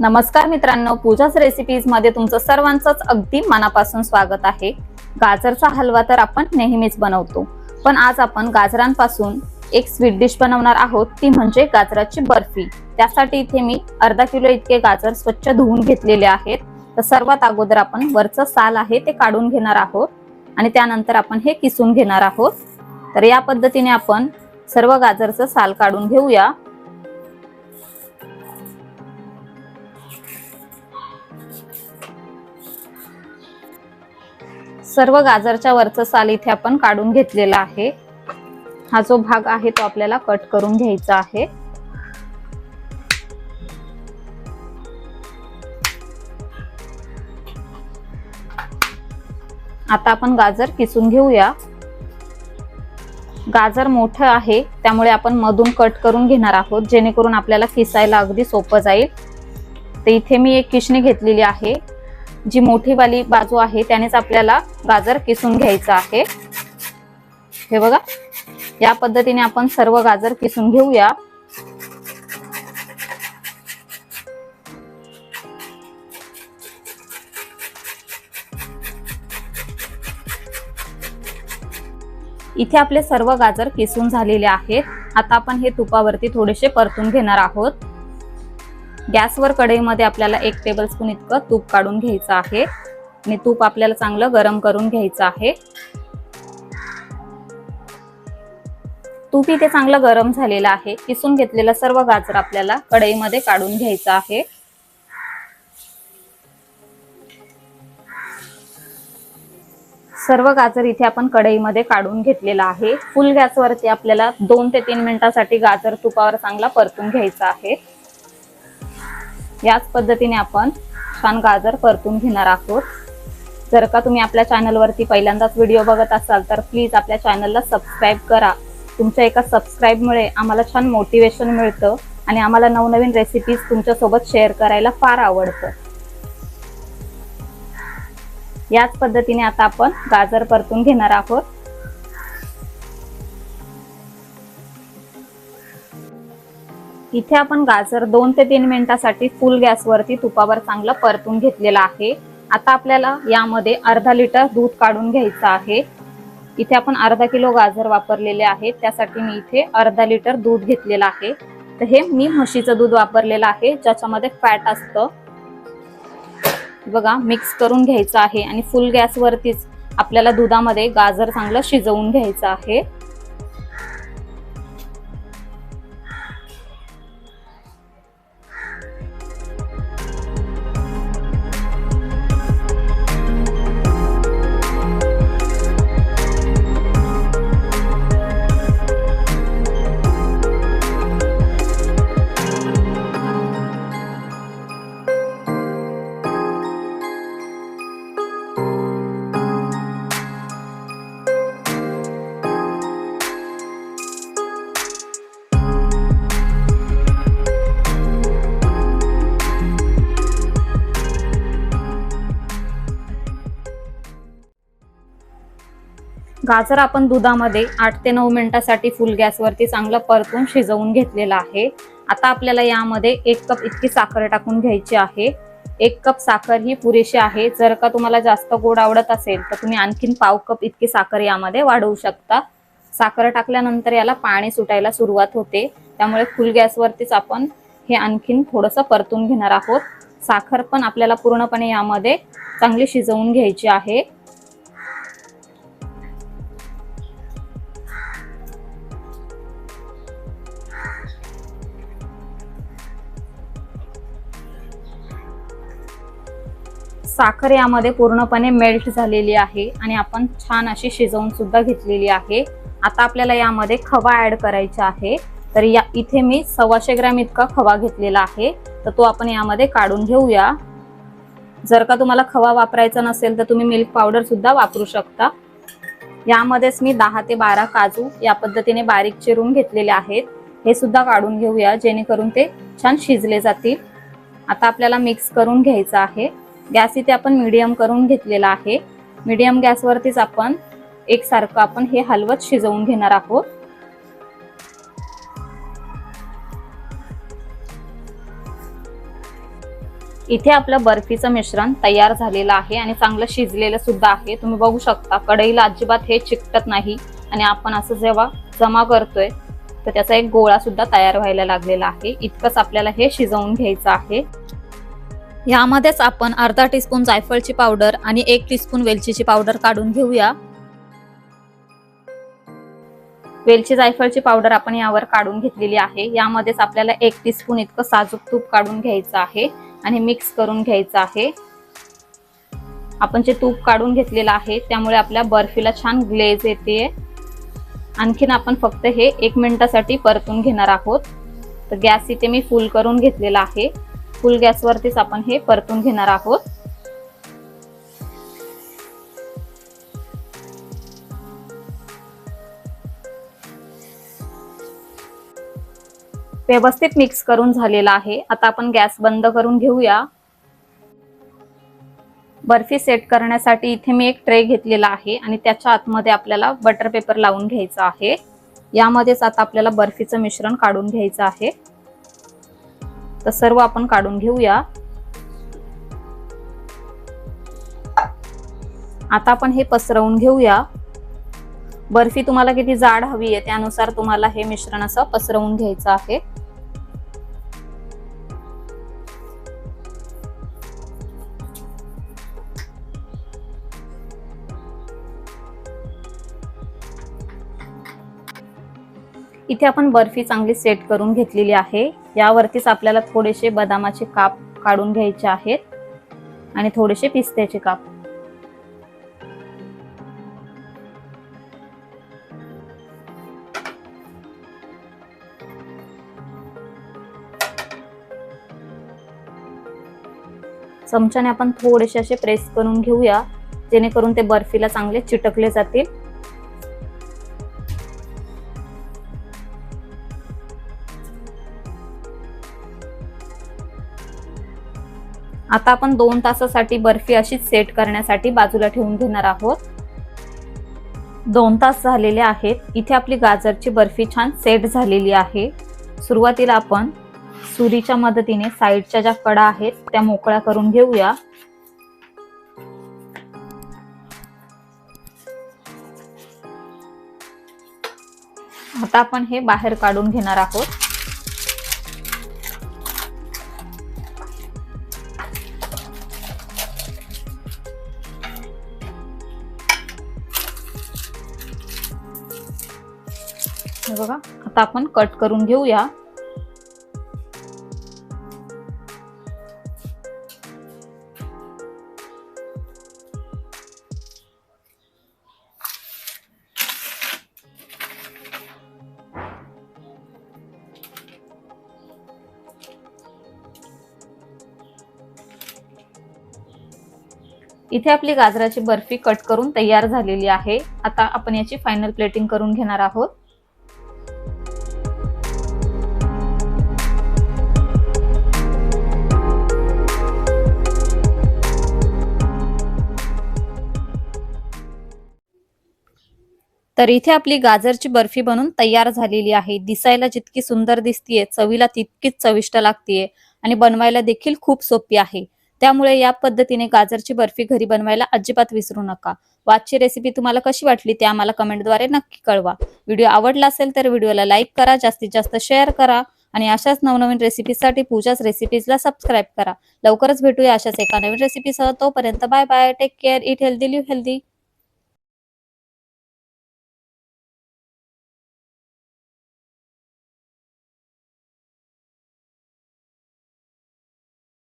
नमस्कार मित्रांनो पूजाच रेसिपीजमध्ये तुमचं सर्वांचंच अगदी मनापासून स्वागत आहे. गाजरचा हलवा तर आपण नेहमीच बनवतो पण आज आपण गाजरांपासून एक स्वीट डिश बनवणार आहोत ती म्हणजे गाजराची बर्फी. त्यासाठी इथे मी अर्धा किलो इतके गाजर स्वच्छ धुवून घेतलेले आहेत. तर सर्वात अगोदर आपण वरचं साल आहे ते काढून घेणार आहोत आणि त्यानंतर आपण हे किसून घेणार आहोत. तर या पद्धतीने आपण सर्व गाजरचं साल काढून घेऊया. सर्व गाजरच्या वरचं साल इथे आपण काढून घेतलेला आहे. हा जो भाग आहे तो आपल्याला कट करून घ्यायचा आहे. आता आपण गाजर किसून घेऊया. गाजर मोठं आहे त्यामुळे आपण मधून कट करून घेणार आहोत जेणेकरून आपल्याला किसायला अगदी सोपं जाईल. तर इथे मी एक किशणी घेतलेली आहे. जी मोठी वाली बाजू आहे त्यानेच आपल्याला गाजर किसून घ्यायचं आहे. हे बघा या पद्धतीने आपण सर्व गाजर किसून घेऊया. इथे आपले सर्व गाजर किसून झालेले आहेत. आता आपण हे तुपावरती थोडेसे परतून घेणार आहोत. गॅसवर कढईमध्ये आपल्याला एक टेबल स्पून इतकं तूप काढून घ्यायचं आहे. आणि तूप आपल्याला चांगलं गरम करून घ्यायचं आहे. तूप इथे चांगलं गरम झालेलं आहे. किसून घेतलेलं सर्व गाजर आपल्याला कढईमध्ये काढून घ्यायचं आहे. सर्व गाजर इथे आपण कढईमध्ये काढून घेतलेला आहे. फुल गॅसवरती आपल्याला दोन ते तीन मिनिटासाठी गाजर तुपावर चांगला परतून घ्यायचा आहे. याच पद्धतीने आपण छान गाजर परतून घेणार आहोत. जर का तुम्ही आपल्या चॅनलवरती पहिल्यांदाच व्हिडिओ बघत असाल तर प्लीज आपल्या चॅनलला सबस्क्राईब करा. तुमच्या एका सबस्क्राईबमुळे आम्हाला छान मोटिवेशन मिळतं आणि आम्हाला नवनवीन रेसिपीज तुमच्यासोबत शेअर करायला फार आवडतं. याच पद्धतीने आता आपण गाजर परतून घेणार आहोत. इथे आपण गाजर दोन ते तीन मिनिटासाठी फुल गॅसवरती तुपावर चांगलं परतून घेतलेलं आहे. आता आपल्याला यामध्ये अर्धा लिटर दूध काढून घ्यायचं आहे. इथे आपण अर्धा किलो गाजर वापरलेले आहे. त्यासाठी मी इथे अर्धा लिटर दूध घेतलेलं आहे. तर हे मी म्हशीचं दूध वापरलेलं आहे ज्याच्यामध्ये फॅट असतं. बघा मिक्स करून घ्यायचं आहे आणि फुल गॅसवरतीच आपल्याला दुधामध्ये गाजर चांगलं शिजवून घ्यायचं आहे. गाजर आपण दुधामध्ये आठ ते नऊ मिनिटासाठी फुल गॅसवरती चांगलं परतून शिजवून घेतलेलं आहे. आता आपल्याला यामध्ये एक कप इतकी साखर टाकून घ्यायची आहे. एक कप साखर ही पुरेशी आहे. जर का तुम्हाला जास्त गोड आवडत असेल तर तुम्ही आणखीन पाव कप इतकी साखर यामध्ये वाढवू शकता. साखर टाकल्यानंतर याला पाणी सुटायला सुरुवात होते. त्यामुळे फुल गॅसवरतीच आपण हे आणखीन थोडंसं परतून घेणार आहोत. साखर पण आपल्याला पूर्णपणे यामध्ये चांगली शिजवून घ्यायची आहे. साखर यामध्ये पूर्णपणे मेल्ट झालेली आहे आणि आपण छान अशी शिजवून सुद्धा घेतलेली आहे. आता आपल्याला यामध्ये खवा ऍड करायचा आहे. तर या इथे मी सव्वाशे ग्रॅम इतका खवा घेतलेला आहे. तर तो आपण यामध्ये काढून घेऊया. जर का तुम्हाला खवा वापरायचा नसेल तर तुम्ही मिल्क पावडर सुद्धा वापरू शकता. यामध्येच मी दहा ते बारा काजू या पद्धतीने बारीक चिरून घेतलेले आहेत. हे सुद्धा काढून घेऊया जेणेकरून ते छान शिजले जातील. आता आपल्याला मिक्स करून घ्यायचं आहे. गॅस इथे आपण मीडियम करून घेतलेला आहे. मीडियम गॅसवरतीच आपण एकसारखं आपण हे हलवत शिजवून घेणार आहोत. इथे आपलं बर्फीचं मिश्रण तयार झालेलं आहे आणि चांगलं शिजलेलं सुद्धा आहे. तुम्ही बघू शकता कढईला अजिबात हे चिकटत नाही आणि आपण असं जेव्हा जमा करतोय तर त्याचा एक गोळा सुद्धा तयार व्हायला लागलेला आहे. इतकंच आपल्याला हे शिजवून घ्यायचं आहे. यामध्येच आपण अर्धा टीस्पून जायफळची पावडर आणि एक टीस्पून वेलचीची पावडर काढून घेऊया. वेलची जायफळची पावडर आपण यावर काढून घेतलेली आहे. यामध्येच आपल्याला एक टीस्पून इतकं साजूक तूप काढून घ्यायचं आहे आणि मिक्स करून घ्यायचं आहे. आपण जे तूप काढून घेतलेलं आहे त्यामुळे आपल्या बर्फीला छान ग्लेज येते. आणखीन आपण फक्त हे एक मिनिटासाठी परतून घेणार आहोत. तर गॅस इथे मी फुल करून घेतलेला आहे. फुल गॅसवरतीच आपण हे परतून घेणार आहोत. व्यवस्थित मिक्स करून झालेला आहे. आता आपण गॅस बंद करून घेऊया. बर्फी सेट करण्यासाठी इथे मी एक ट्रे घेतलेला आहे आणि त्याच्या आतमध्ये आपल्याला बटर पेपर लावून घ्यायचा आहे. यामध्येच आता आपल्याला बर्फीचं मिश्रण काढून घ्यायचं आहे. तर सर्व आपण काढून घेऊया. आता आपण हे पसरवून घेऊया. बर्फी तुम्हाला किती जाड हवी आहे त्यानुसार तुम्हाला हे मिश्रण असं पसरवून घ्यायचं आहे. इथे आपण बर्फी चांगली सेट करून घेतलेली आहे. यावरतीच आपल्याला थोडेसे बदामाचे काप काढून घ्यायचे आहेत आणि थोडेसे पिस्त्याचे काप. चमच्याने आपण थोडेसे असे प्रेस करून घेऊया जेणेकरून ते बर्फीला चांगले चिटकले जातील. आता आपण दोन तासासाठी बर्फी अशीच सेट करण्यासाठी बाजूला ठेवून घेणार आहोत. दोन तास झालेले आहेत. इथे आपली गाजरची बर्फी छान सेट झालेली आहे. सुरुवातीला आपण सुरीच्या मदतीने साईडच्या ज्या कडा आहेत त्या मोकळ्या करून घेऊया. आता आपण हे बाहेर काढून घेणार आहोत. हे बघा आता आपण कट करून घेऊया. इथे आपली गाजराची बर्फी कट करून तयार झालेली आहे. आता आपण याची फायनल प्लेटिंग करून घेणार आहोत. तर इथे आपली गाजरची बर्फी बनून तयार झालेली आहे. दिसायला जितकी सुंदर दिसतीये चवीला तितकीच चविष्ट लागतीये आणि बनवायला देखील खूप सोपी आहे. त्यामुळे या पद्धतीने गाजरची बर्फी घरी बनवायला अजिबात विसरू नका. वाजची रेसिपी तुम्हाला कशी वाटली ते आम्हाला कमेंटद्वारे नक्की कळवा. व्हिडिओ आवडला असेल तर व्हिडिओला लाईक करा जास्तीत जास्त शेअर करा आणि अशाच नवनवीन रेसिपीसाठी पूजाच रेसिपीजला सबस्क्राईब करा. लवकरच भेटूया अशाच एका नवीन रेसिपीसह तोपर्यंत bye bye take care eat healthy live healthy